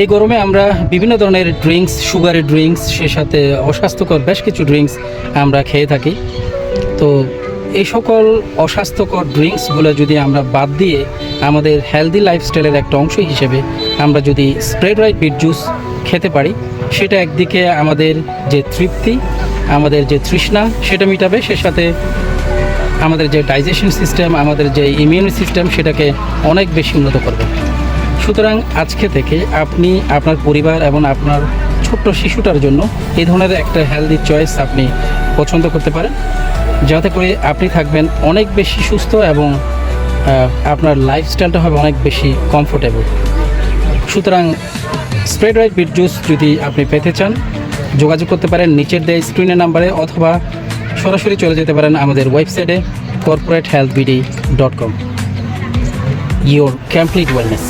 এই গরমে আমরা বিভিন্ন ধরনের ড্রিঙ্কস সুগারের ড্রিঙ্কস সে সাথে অস্বাস্থ্যকর বেশ কিছু ড্রিঙ্কস আমরা খেয়ে থাকি। তো এই সকল অস্বাস্থ্যকর ড্রিঙ্কসগুলো যদি আমরা বাদ দিয়ে আমাদের হেলদি লাইফস্টাইলের একটা অংশ হিসেবে আমরা যদি স্প্রেড রাইট বিট জুস খেতে পারি, সেটা একদিকে আমাদের যে তৃপ্তি, আমাদের যে তৃষ্ণা, সেটা মিটাবে, সে সাথে আমাদের যে ডাইজেশন সিস্টেম আমাদের যে ইমিউন সিস্টেম সেটাকে অনেক বেশি উন্নত করবে। সুতরাং আজকে থেকে আপনি আপনার পরিবার এবং আপনার ছোট্ট শিশুটার জন্য এই ধরনের একটা হেলদি চয়েস আপনি পছন্দ করতে পারেন। যাতে করে আপনি থাকবেন অনেক বেশি সুস্থ এবং আপনার লাইফস্টাইলটা হবে অনেক বেশি কমফোর্টেবল সুতরাং স্প্রেড রাইট বিট জুস যদি আপনি পেতে চান, যোগাযোগ করতে পারেন নিচের দেয় স্ক্রিনের নাম্বারে অথবা সরাসরি চলে যেতে পারেন আমাদের ওয়েবসাইটে corporate health BD dot com your complete wellness